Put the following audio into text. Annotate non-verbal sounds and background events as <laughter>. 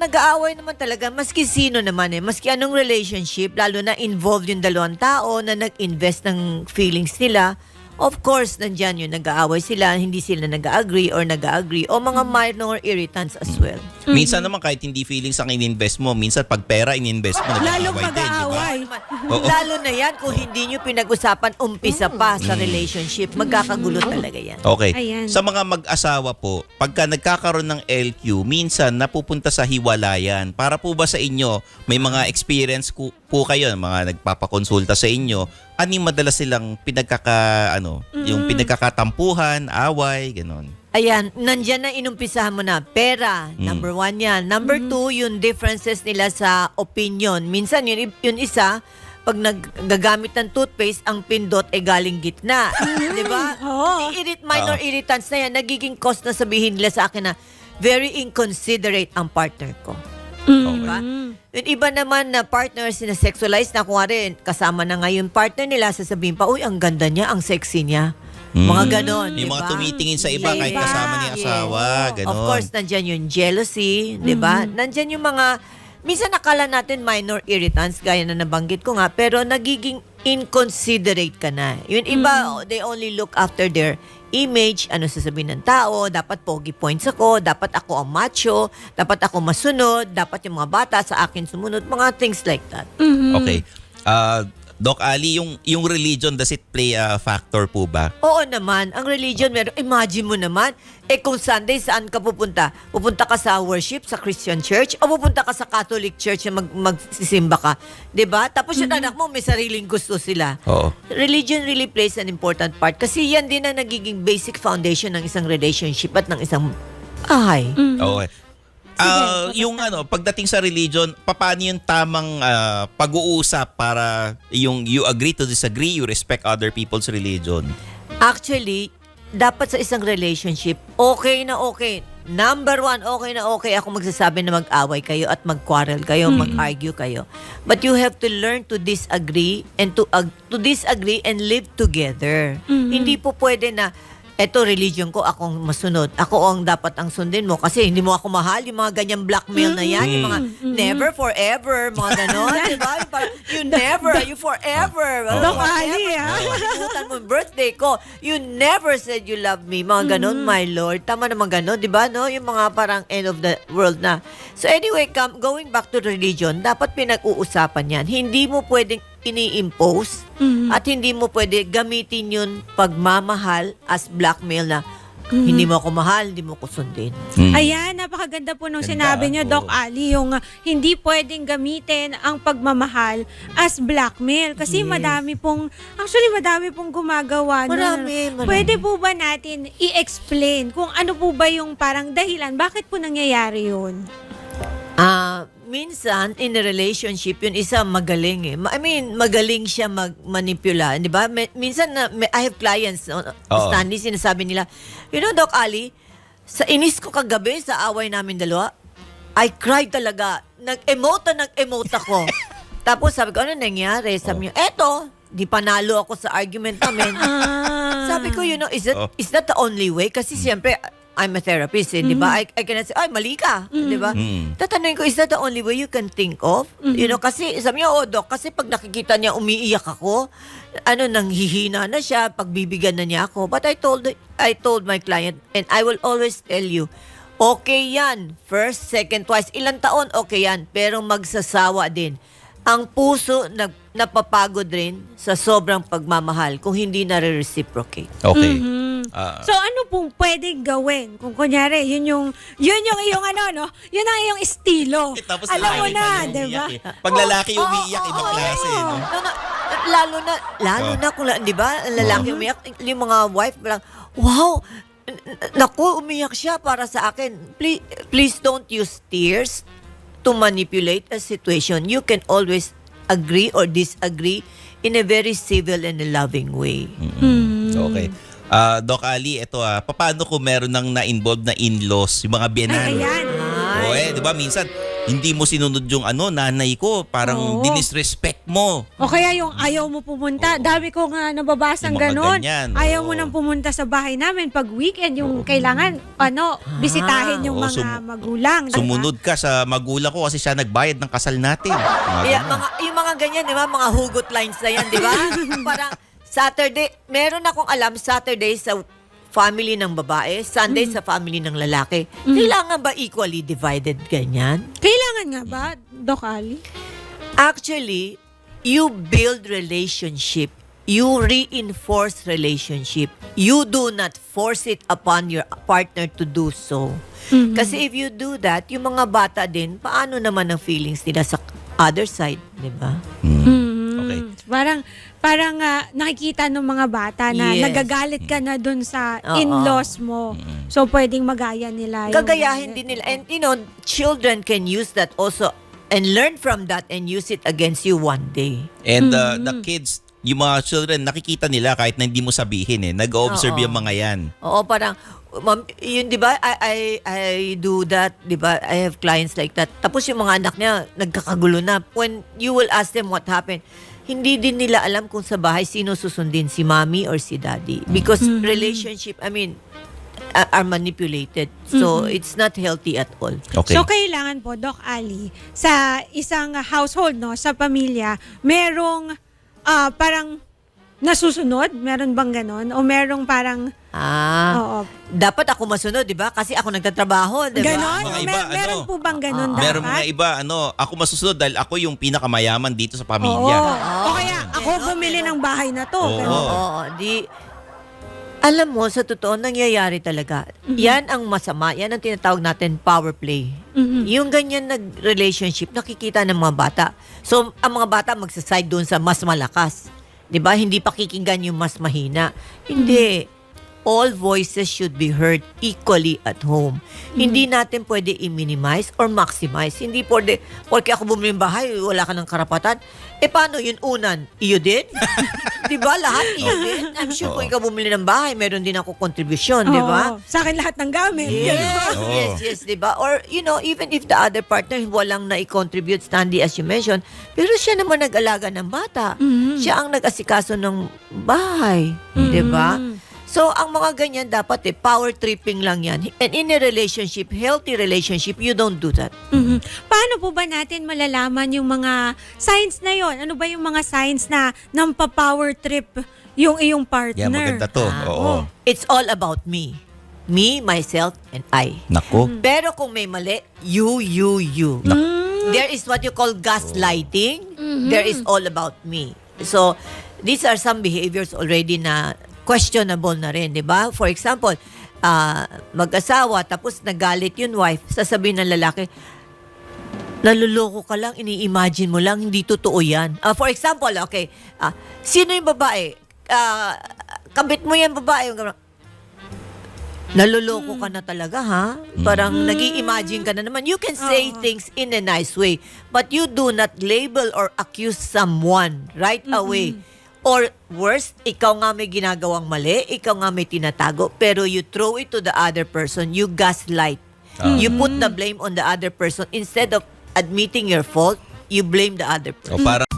nag-aaway naman talaga, maski sino naman eh, maski anong relationship, lalo na involved yung dalawang tao na nag-invest ng feelings nila, of course, nandyan yun, nag-aaway sila, hindi sila nag-agree or nag-agree, o mga minor irritants as well. Minsan naman kahit hindi feelings ang in-invest mo, minsan pag pera in-invest mo, Lalong nag-aaway din, di ba? mag-aaway. Oo. Lalo na yan, kung hindi nyo pinag-usapan umpisa pa sa relationship, magkakagulo talaga yan. Okay. Ayan. Sa mga mag-asawa po, pagka nagkakaroon ng LQ, minsan napupunta sa hiwalayan. Para po ba sa inyo, may mga experience ku- po kayo, mga nagpapakonsulta sa inyo, ano yung madalas silang pinagkaka, ano, yung pinagkakatampuhan, away, ganon. Ayan, nandyan na inumpisahan mo na. Pera, number one yan. Number two, yung differences nila sa opinion. Minsan, yun, yun isa, pag naggagamit ng toothpaste, ang pindot ay galing gitna. Di ba? Oo. Irit, minor Oo. irritants na yan, nagiging cause na sabihin nila sa akin na very inconsiderate ang partner ko. Di ba? Yung iba naman na partners na sexualize na kuwari, kasama na ngayon partner nila, sasabihin pa, uy, ang ganda niya, ang sexy niya. Mga ganon, di Yung mga ba? tumitingin sa iba kahit Iba. kasama ni asawa, Yes. ganon. Of course, nandyan yung jealousy, di ba? Nandyan yung mga, minsan nakala natin minor irritants, gaya na nabanggit ko nga, pero nagiging inconsiderate ka na. Yung iba, they only look after their image, ano sasabihin ng tao, dapat pogi points ako, dapat ako ang macho, dapat ako masunod, dapat yung mga bata sa akin sumunod, mga things like that. Okay. Ah, Doc Ali, yung, yung religion, does it play a factor po ba? Oo naman, ang religion meron. Imagine mo naman, eh kung Sunday, saan ka pupunta? Pupunta ka sa worship, sa Christian church, o pupunta ka sa Catholic church na mag, magsisimba ka? 'Di ba? Tapos yung anak mo, may sariling gusto sila. Oo. Religion really plays an important part kasi yan din ang nagiging basic foundation ng isang relationship at ng isang bahay. Okay. Ah, yung ano, pagdating sa religion, paano yung tamang ah, pag-uusap para yung you agree to disagree, you respect other people's religion? Actually, dapat sa isang relationship, okay na okay. Number one, okay na okay ako magsasabi na mag-away kayo at mag-quarrel kayo, mag-argue kayo. But you have to learn to disagree and to ag- to disagree and live together. Hindi po pwede na eto religion ko, akong masunod. Ako ang dapat ang sundin mo kasi hindi mo ako mahal. Yung mga ganyang blackmail na yan, yung mga never, forever, mga ganon. diba? Yung parang, you never, you forever. Doc forever. Ali, ah. Kalimutan mo yung birthday ko. You never said you love me. Mga ganon, my lord. Tama naman ganon, di ba? No? Yung mga parang end of the world na. So anyway, come, going back to religion, dapat pinag-uusapan yan. Hindi mo pwedeng ini-impose at hindi mo pwede gamitin yun pagmamahal as blackmail na hindi mo ako mahal, hindi mo ko sundin. Hmm. Ayan, napakaganda po nung Ganda, sinabi niyo, Doc. Ali, yung uh, hindi pwedeng gamitin ang pagmamahal as blackmail. Kasi Yes. madami pong, actually madami pong gumagawa. nun. Marami, marami. Pwede po ba natin i-explain kung ano po ba yung parang dahilan? Bakit po nangyayari yun? Minsan in a relationship, yun isa magaling eh. I mean, magaling siya mag-manipula, 'di ba? Minsan na may- I have clients, no, Oo. Stanley, sinasabi nila, you know, Doc Ali, sa inis ko kagabi sa away namin dalawa, I cried talaga. Nag-emote na nag-emote ako. <laughs> Tapos sabi ko, ano nangyari? Sabi niya, eto, di panalo ako sa argument namin. <laughs> Sabi ko, you know, is that, Oh. is that the only way? Kasi siyempre, I'm a therapist, eh, di ba? I, I cannot say, ay, mali ka, di ba? Mm. Tatanungin ko, is that the only way you can think of? You know, kasi sabi niya, oh, doc, kasi pag nakikita niya umiiyak ako, ano, nanghihina na siya, pagbibigyan na niya ako. But I told, I told my client, and I will always tell you, okay yan. First, second, twice. Ilang taon, okay yan. Pero magsasawa din. Ang puso nag, napapagod rin sa sobrang pagmamahal kung hindi na-reciprocate. Okay. Ah, So ano pong pwedeng gawin? Kung kunyari, yun yung, yun yung iyong ano, no? Yun ang iyong estilo. Eh, tapos Alam mo na, di ba? umiiyak eh. Pag lalaki Oo, umiiyak, oo, ibang klase. no? No, no, lalo na, lalo Oh. na kung, di ba, lalaki umiyak, yung mga wife lang, wow, naku, umiyak siya para sa akin. Please, please don't use tears to manipulate a situation. You can always agree or disagree in a very civil and a loving way. Mm. Okay. Ah, Doc Ali, ito ah, paano kung meron nang na-involved na in-laws, yung mga biyenan? Ay, ayan. Oo eh, di ba minsan, hindi mo sinunod yung ano, nanay ko. Parang Oo. dinisrespect mo. O kaya yung ayaw mo pumunta. Dami ko nga nababasang Yung mga ganon. ganyan, Ayaw oo. mo nang pumunta sa bahay namin pag weekend yung kailangan ano, bisitahin yung Oo, mga sum- magulang. di ba? Sumunod ka sa magulang ko kasi siya nagbayad ng kasal natin. Mga Yeah, ganun. mga, yung mga ganyan, di ba? Mga hugot lines na yan, di ba? <laughs> Parang Saturday, meron akong alam, Saturday sa family ng babae, Sunday Mm. sa family ng lalaki. Kailangan ba equally divided ganyan? Kailangan nga ba, Doc Ali? Actually, you build relationship. You reinforce relationship. You do not force it upon your partner to do so. Kasi if you do that, yung mga bata din, paano naman ang feelings nila sa other side, di ba? Mm. Okay. Parang parang ah, nakikita ng mga bata na Yes. nagagalit ka na dun sa Oo. in-laws mo. So pwedeng magaya nila. yung- Gagayahin din nila. And you know, children can use that also and learn from that and use it against you one day. And uh, the kids, yung mga children, nakikita nila kahit na hindi mo sabihin eh. Nag-observe yung mga yan. Oo, parang ma'am, yun 'di ba? I, I I do that, 'di ba? I have clients like that. Tapos yung mga anak niya nagkakagulo na. When you will ask them what happened, hindi din nila alam kung sa bahay sino susundin, si mommy or si daddy. Because relationship, I mean, are manipulated. So it's not healthy at all. Okay. So kailangan po, Doc Ali, sa isang household, no, sa pamilya, merong ah, parang nasusunod? Meron bang ganon? O merong parang, Ah, oo, dapat ako masunod, 'di ba? Kasi ako nagtatrabaho, 'di ba? ganon? Mga iba, mer- meron ano? po bang ganon dapat? Meron mga iba, ano, ako masusunod dahil ako yung pinakamayaman dito sa Oo. pamilya. O kaya, ako Ganon, bumili ganon. ng bahay na to. Oo. ganon. Oo, di alam mo, sa totoo, nangyayari talaga. Yan ang masama. Yan ang tinatawag natin power play. Mhm. Yung ganyan nag-relationship, nakikita ng mga bata. So, ang mga bata magsaside doon sa mas malakas. 'Di ba Hindi pakikinggan yung mas mahina. Hindi. All voices should be heard equally at home. Hindi natin pwede i-minimize or maximize. Hindi pwede, porque ako bumili ng bahay, wala ka ng karapatan. Eh, paano yun unan? Iyo din? <laughs> di ba? Lahat iyo din? I'm sure kung ikaw bumili ng bahay, meron din ako kontribusyon, di ba? Sa akin lahat ng gamit. Yes, Oo. <laughs> yes, yes, di ba? Or, you know, even if the other partner walang na-contribute, Stanley, as you mentioned, pero siya naman nag-alaga ng bata. Siya ang nag-asikaso ng bahay. Di ba? So, ang mga ganyan dapat eh, power tripping lang yan. And in a relationship, healthy relationship, you don't do that. Mhm. Paano po ba natin malalaman yung mga signs na yon? Ano ba yung mga signs na nampa-power trip yung iyong partner? Yeah, maganda to. Ah, Oo. It's all about me. Me, myself, and I. Nako. Pero kung may mali, you, you, you. Mm. There is what you call gaslighting. There is all about me. So, these are some behaviors already na questionable na rin, di ba? For example, ah, mag-asawa, tapos nagalit yung wife, sasabihin ng lalaki, naluloko ka lang, ini-imagine mo lang, hindi totoo yan. Ah, for example, okay, ah, sino yung babae? Ah, kabit mo yan babae. Naluloko ka na talaga, ha? Parang nag imagine ka na naman. You can say things in a nice way, but you do not label or accuse someone right away. Or worst, ikaw nga may ginagawang mali, ikaw nga may tinatago, pero you throw it to the other person, you gaslight. You put the blame on the other person instead of admitting your fault, you blame the other person. O parang